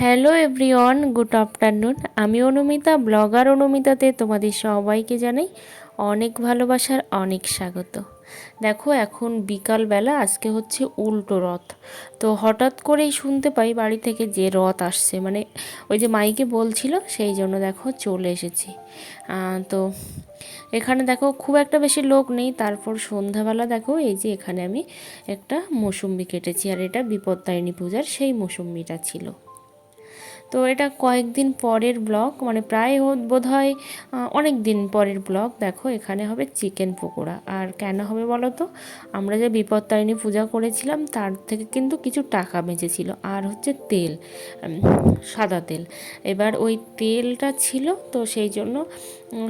Hello everyone good afternoon আমি Anumita, blogger অনুমিতাতে তোমাদের সবাইকে জানাই অনেক ভালোবাসার অনেক স্বাগত। দেখো, এখন বিকালবেলা, আজকে হচ্ছে উল্টো রথ। তো হঠাৎ করেই শুনতে পাই বাড়ি থেকে যে রথ আসছে মানে ওই যে মাইকে বলছিল, সেই জন্য দেখো চলে এসেছি। তো এখানে দেখো খুব একটা বেশি লোক নেই, তারপর সন্ধ্যাবেলা দেখো এই যে এখানে আমি একটা মৌসুম্বি কেটেছি, আর এটা বিপত্তারিণী পূজার সেই মৌসুম্বিটা ছিল। তো এটা কয়েকদিন পরের ব্লগ মানে প্রায় বোধ হয় অনেক দিন পরের ব্লগ। দেখো, এখানে হবে চিকেন পকোড়া। আর কেন হবে বলো তো আমরা যে বিপত্তারিণী পূজা করেছিলাম, তার থেকে কিন্তু কিছু টাকা বেঁচেছিল। আর হচ্ছে তেল সাদা তেল। এবার ওই তেলটা ছিল, তো সেই জন্য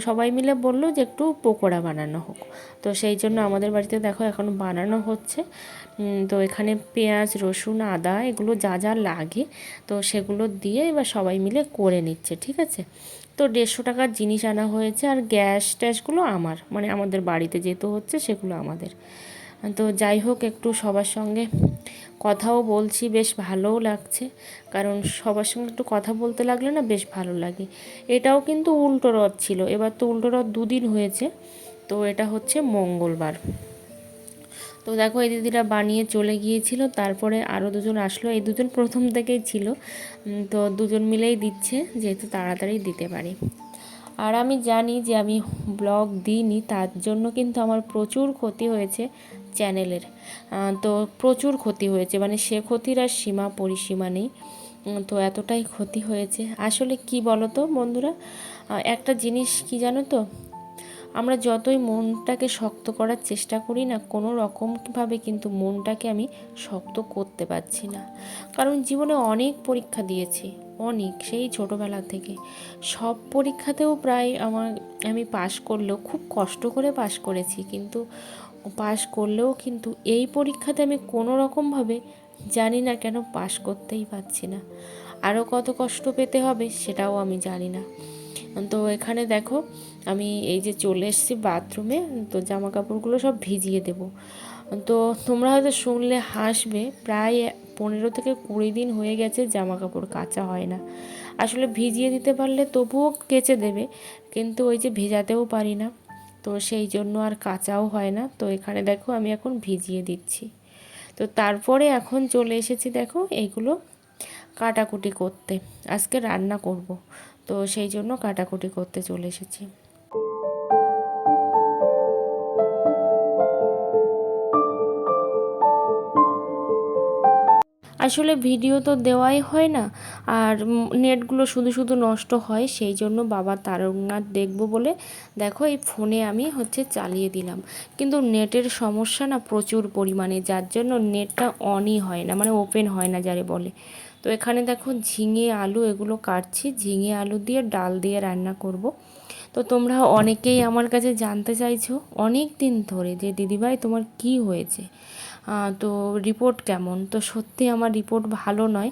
সবাই মিলে বলল যে একটু পকোড়া বানানো হোক। তো সেই জন্য আমাদের বাড়িতে দেখো, এখন বানানো হচ্ছে। তো এখানে পেঁয়াজ, রসুন, আদা, এগুলো যা যা লাগে, তো সেগুলো দিয়ে এবার সবাই মিলে করে নিচ্ছে, ঠিক আছে? তো দেড়শো টাকার জিনিস আনা হয়েছে আর গ্যাস ট্যাসগুলো আমার মানে আমাদের বাড়িতে যেহেতু হচ্ছে সেগুলো আমাদের। তো যাই হোক, একটু সবার সঙ্গে কথাও বলছি, বেশ ভালোও লাগছে। কারণ সবার সঙ্গে একটু কথা বলতে লাগলে না বেশ ভালো লাগে। এটাও কিন্তু উল্টো রথ ছিল, এবার তো উল্টো রথ দুদিন হয়েছে। তো এটা হচ্ছে মঙ্গলবার। তো দেখো, এই দিদিরা বানিয়ে চলে গিয়েছিল, তারপরে আরও দুজন আসলো। এই দুজন প্রথম থেকেই ছিল তো দুজন মিলেই দিচ্ছে, যেহেতু তাড়াতাড়ি দিতে পারি। আর আমি জানি যে আমি ব্লগ দিইনি, তার জন্য কিন্তু আমার প্রচুর ক্ষতি হয়েছে চ্যানেলের। তো প্রচুর ক্ষতি হয়েছে মানে সে ক্ষতির আর সীমা পরিসীমা নেই। তো এতটাই ক্ষতি হয়েছে। আসলে কি বলো তো বন্ধুরা একটা জিনিস কি জানো তো আমরা যতই মনটাকে শক্ত করার চেষ্টা করি না, কোনো রকমভাবে কিন্তু মনটাকে আমি শক্ত করতে পারছি না। কারণ জীবনে অনেক পরীক্ষা দিয়েছি, অনেক, সেই ছোটোবেলা থেকে। সব পরীক্ষাতেও প্রায় আমার, আমি পাশ করলেও, খুব কষ্ট করে পাশ করেছি, কিন্তু পাশ করলেও কিন্তু এই পরীক্ষাতে আমি কোনো রকমভাবে জানি না কেন পাশ করতেই পারছি না। আরও কত কষ্ট পেতে হবে সেটাও আমি জানি না। তো এখানে দেখো, আমি এই যে চলে এসেছি বাথরুমে তো জামা কাপড়গুলো সব ভিজিয়ে দেব। তো তোমরা হয়তো শুনলে হাসবে, প্রায় পনেরো থেকে কুড়ি দিন হয়ে গেছে জামা কাপড় কাচা হয় না। আসলে ভিজিয়ে দিতে পারলে তবুও কেচে দেবে, কিন্তু ওই যে ভেজাতেও পারি না, তো সেই জন্য আর কাচাও হয় না। তো এখানে দেখো আমি এখন ভিজিয়ে দিচ্ছি। তো তারপরে এখন চলে এসেছি দেখো এইগুলো কাটাকুটি করতে। আজকে রান্না করব। তো সেই জন্য কাটাকুটি করতে চলে এসেছি। আসলে ভিডিও তো দেওয়াই হয় না, আর নেটগুলো শুধু শুধু নষ্ট হয়, সেই জন্য বাবা তারকনাথ দেখব বলে দেখো এই ফোনে আমি হচ্ছে চালিয়ে দিলাম। কিন্তু নেটের সমস্যা না প্রচুর পরিমাণে, যার জন্য নেটটা অনই হয় না মানে ওপেন হয় না যারে বলে। তো এখানে দেখো ঝিঙে, আলু এগুলো কাটছি। ঝিঙে, আলু দিয়ে ডাল দিয়ে রান্না করব। তো তোমরা অনেকেই আমার কাছে জানতে চাইছো, অনেক দিন ধরে যে, দিদিভাই, তোমার কি হয়েছে? তো রিপোর্ট কেমন? তো সত্যি আমার রিপোর্ট ভালো নয়।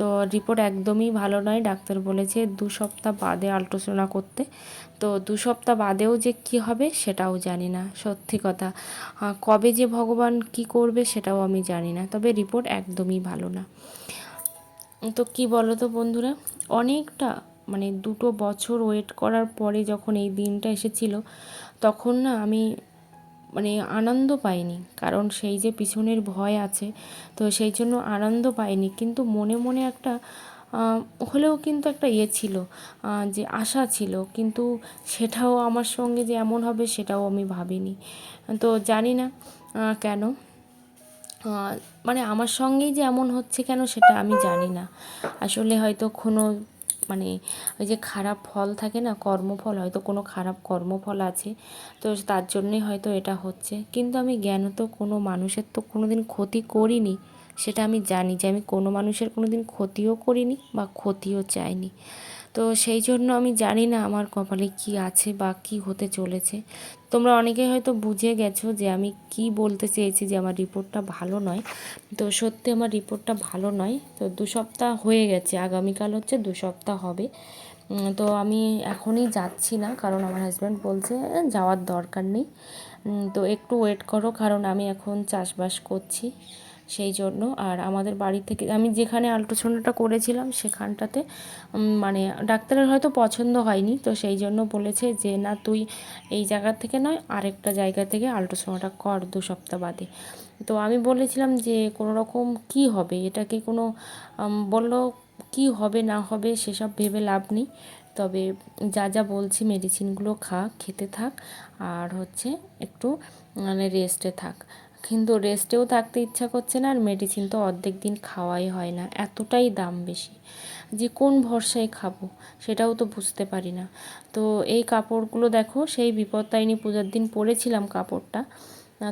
তো রিপোর্ট একদমই ভালো নয়। ডাক্তার বলেছে দু সপ্তাহ বাদে আল্ট্রাসোনা করতে। তো দু সপ্তাহ বাদেও যে কি হবে সেটাও জানি না, সত্যি কথা। কবে যে ভগবান কি করবে সেটাও আমি জানি না। তবে রিপোর্ট একদমই ভালো না। তো কি বলো তো বন্ধুরা? অনেকটা মানে দুটো বছর ওয়েট করার পরে যখন এই দিনটা এসেছিল, তখন না আমি মানে আনন্দ পাইনি। কারণ সেই যে পিছনের ভয় আছে, তো সেই জন্য আনন্দ পাইনি। কিন্তু মনে মনে একটা হলেও কিন্তু একটা ইয়ে ছিল যে আশা ছিল। কিন্তু সেটাও আমার সঙ্গে যে এমন হবে সেটাও আমি ভাবিনি। তো জানি না কেন। মানে আমার সঙ্গেই যে এমন হচ্ছে কেন সেটা আমি জানি না। আসলে হয়তো কোনো মানে ওই যে খারাপ ফল থাকে না, কর্মফল, হয়তো কোনো খারাপ কর্মফল আছে, তো তার জন্যই হয়তো এটা হচ্ছে। কিন্তু আমি জ্ঞান তো কোনো মানুষের তো কোনো দিন ক্ষতি করিনি, সেটা আমি জানি যে আমি কোনো মানুষের কোনো দিন ক্ষতিও করিনি বা ক্ষতিও চাইনি। তো সেই জন্য আমি জানি না আমার কপালে কি আছে বা কি হতে চলেছে। তোমরা অনেকে হয়তো বুঝে গেছো যে আমি কি বলতে চেয়েছি যে আমার রিপোর্টটা ভালো নয়। তো সত্যি আমার রিপোর্টটা ভালো নয়। তো দু সপ্তাহ হয়ে গেছে, আগামীকাল হচ্ছে দু সপ্তাহ হবে। তো আমি এখনই যাচ্ছি না, কারণ আমার হাজব্যান্ড বলছে যাওয়ার দরকার নেই। তো একটু ওয়েট করো, কারণ আমি এখন চাষবাস করছি। সেই জন্য। আর আমাদের বাড়ি থেকে, আমি যেখানে আল্ট্রাসাউন্ডটা করেছিলাম সেখানটাতে মানে ডাক্তারের হয়তো পছন্দ হয়নি। তো সেই জন্য বলেছে যে, না, তুই এই জায়গা থেকে নয়, আরেকটা জায়গা থেকে আল্ট্রাসাউন্ডটা কর দু সপ্তাহ বাদে। তো আমি বলেছিলাম যে, কোনো রকম কী হবে? এটা কি কোনো বলল কি হবে, না হবে, সেসব ভেবে লাভ নেই। তবে যা যা বলছি মেডিসিনগুলো খা, খেতে থাক, আর হচ্ছে একটু মানে রেস্টে থাক। কিন্তু রেস্টেও থাকতে ইচ্ছা করছে না, আর মেডিসিন তো অর্ধেক দিন খাওয়াই হয় না, এতটাই দাম বেশি। যে কোন ভরসায় খাব, সেটাও তো বুঝতে পারি না। তো এই কাপড়গুলো দেখো, সেই বিপত্তায়নী পূজার দিন পরেছিলাম কাপড়টা।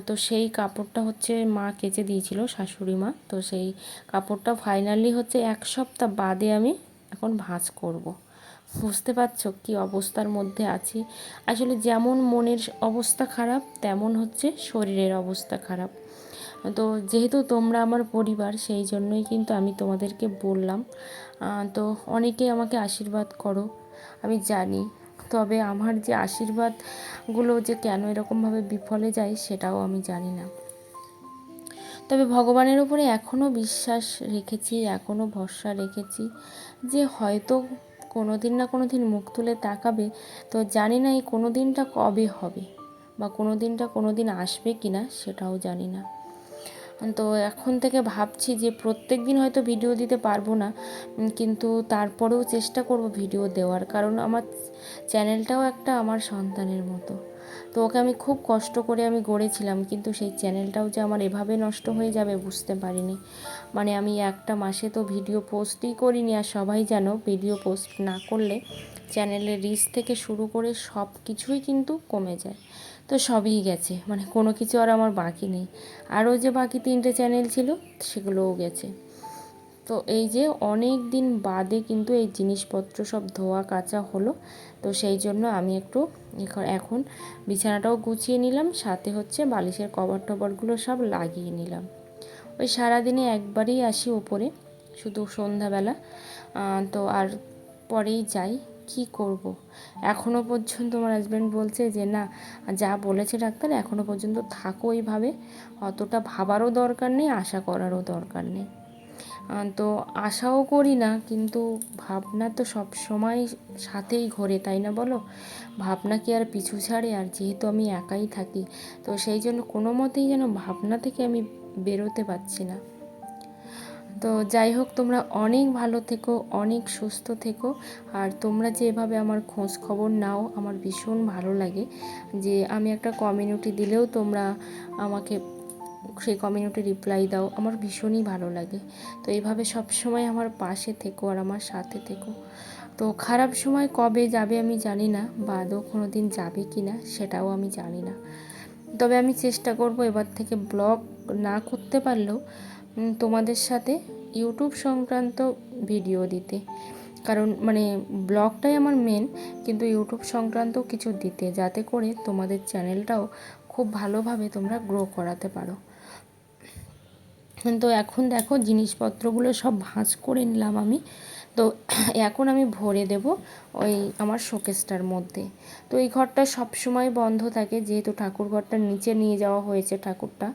তো সেই কাপড়টা হচ্ছে মা কেচে দিয়েছিল, শাশুড়ি মা। তো সেই কাপড়টা ফাইনালি হচ্ছে এক সপ্তাহ বাদে আমি এখন ভাঁজ করব। বুঝতে পারছ কি অবস্থার মধ্যে আছি? আসলে যেমন মনের অবস্থা খারাপ, তেমন হচ্ছে শরীরের অবস্থা খারাপ। তো যেহেতু তোমরা আমার পরিবার, সেই জন্যই কিন্তু আমি তোমাদেরকে বললাম। তো অনেকেই আমাকে আশীর্বাদ করো, আমি জানি। তবে আমার যে আশীর্বাদগুলো যে কেন এরকমভাবে বিফলে যায়, সেটাও আমি জানি না। তবে ভগবানের উপরে এখনও বিশ্বাস রেখেছি এখনও ভরসা রেখেছি যে হয়তো কোনো দিন না কোনো দিন মুখ তুলে তাকাবে, তো জানি না এই কোনো দিনটা কবে হবে বা কোনো দিনটা কোনো দিন আসবে কি না সেটাও জানি না। তো এখন থেকে ভাবছি যে প্রত্যেক দিন হয়তো ভিডিও দিতে পারব না কিন্তু তারপরেও চেষ্টা করব ভিডিও দেওয়ার, কারণ আমার চ্যানেলটাও একটা আমার সন্তানের মতো। তো ওকে আমি খুব কষ্ট করে আমি গড়েছিলাম, কিন্তু সেই চ্যানেলটাও যে আমার এভাবে নষ্ট হয়ে যাবে বুঝতে পারিনি। মানে আমি একটা মাসে তো ভিডিও পোস্টই করিনি, আর সবাই জানো ভিডিও পোস্ট না করলে চ্যানেলের রিচ থেকে শুরু করে সব কিছুই কিন্তু কমে যায়। তো সবই গেছে মানে কোনো কিছু আর আমার বাকি নেই। আরও যে বাকি তিনটে চ্যানেল ছিল, সেগুলোও গেছে। তো এই যে অনেক দিন বাদে কিন্তু এই জিনিসপত্র সব ধোয়া কাচা হলো। তো সেই জন্য আমি একটু এখন- বিছানাটাও গুছিয়ে নিলাম, সাথে হচ্ছে বালিশের কভার টভারগুলো সব লাগিয়ে নিলাম। ওই সারাদিনে একবারই আসি ওপরে শুধু সন্ধ্যাবেলা। তো আর পরেই যাই, কি করব। এখনও পর্যন্ত আমার হাজব্যান্ড বলছে যে, না, যা বলেছে ডাক্তার এখনও পর্যন্ত থাকো এইভাবে। অতটা ভাবারও দরকার নেই, আশা করারও দরকার নেই। তো আশাও করি না, কিন্তু ভাবনা তো সব সময় সাথেই ঘোরে, তাই না বলো? ভাবনা কি আর পিছু ছাড়ে? আর যেহেতু আমি একাই থাকি, তো সেই জন্য কোনো মতেই যেন ভাবনা থেকে আমি বেরোতে পারছি না। তো যাই হোক, তোমরা অনেক ভালো থেকো, অনেক সুস্থ থেকো, আর তোমরা যে এভাবে আমার খোঁজ খবর নাও, আমার ভীষণ ভালো লাগে যে আমি একটা কমিউনিটি দিলেও তোমরা আমাকে সেই কমিউনিটি রিপ্লাই দাও, আমার ভীষণই ভালো লাগে। তো এইভাবে সব সময় আমার পাশে থেকো আর আমার সাথে থেকো। তো খারাপ সময় কবে যাবে আমি জানি না বা আদৌ কোনো দিন যাবে কি না সেটাও আমি জানি না। তবে আমি চেষ্টা করব এবার থেকে ব্লগ না করতে পারলেও তোমাদের সাথে ইউটিউব সংক্রান্ত ভিডিও দিতে। কারণ মানে ব্লগটাই আমার মেন কিন্তু ইউটিউব সংক্রান্ত কিছু দিতে, যাতে করে তোমাদের চ্যানেলটাও খুব ভালোভাবে তোমরা গ্রো করাতে পারো। তো এখন দেখো জিনিসপত্রগুলো সব ভাঁজ করে নিলাম আমি। তো এখন আমি ভরে দেব ওই আমার শোকেসটার মধ্যে। তো এই ঘরটা সব সময় বন্ধ থাকে, যেহেতু ঠাকুর ঘরটা নিচে নিয়ে যাওয়া হয়েছে ঠাকুরটা।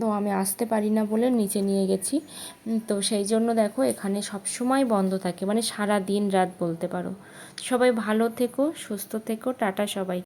তো আমি আসতে পারি না বলে নিচে নিয়ে গেছি। তো সেই জন্য দেখো এখানে সব সময় বন্ধ থাকে মানে সারা দিন রাত বলতে পারো। সবাই ভালো থেকো, সুস্থ থেকো, টাটা সবাই